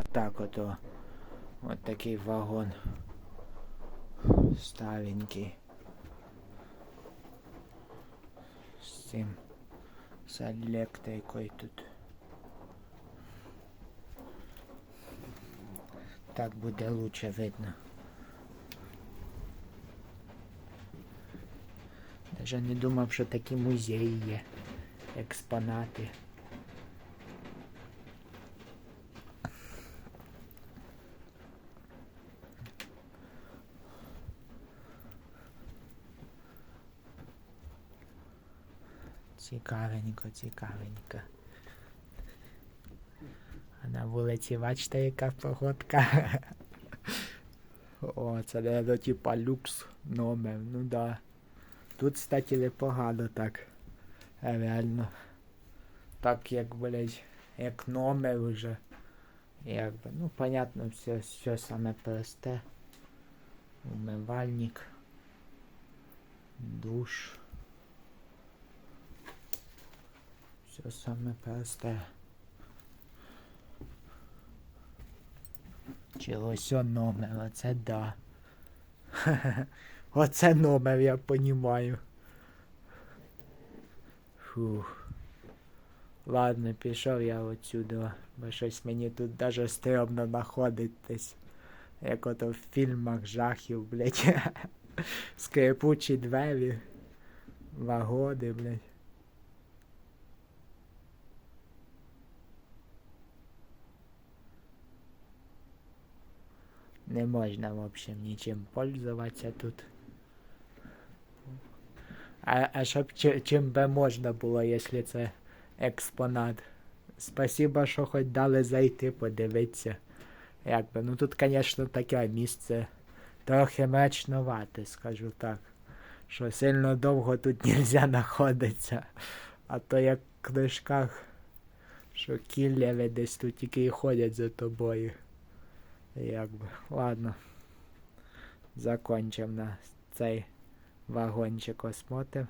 Отак ото. От такий вагон. Старенький. З цим. З електрикою тут. Так буде лучше видно. Даже не думав, що такі музеї є. Експонати. Цікавенько, цікавенько. А на вулиці бачите, яка погодка. О, це наверно, типа люкс номер, ну да. Тут, кстати, непогано так. Е, Реально. Так як, блядь, як номер уже. Якби, ну, понятно, все, все саме просте. Умивальник. Душ. Все саме просте. Чи о номер, оце да. Оце номер, я понімаю. Фух. Ладно, пішов я отсюда, бо щось мені тут даже стрьомно знаходитись. Як ото в фільмах жахів, блядь. Скрипучі двері. Вагони, блядь. Не можна, в общем, нічим пользуватися тут. А, а щоб чим би можна було, якщо це експонат. Спасибо, що хоч дали зайти, подивитися. Якби, ну тут, звісно, таке місце трохи мрачновате, скажу так. Що сильно довго тут нельзя знаходитися. А то як в книжках, що кіллери десь тут тільки і ходять за тобою. Якби. Ладно. Закончимо на цей вагончик осмотр.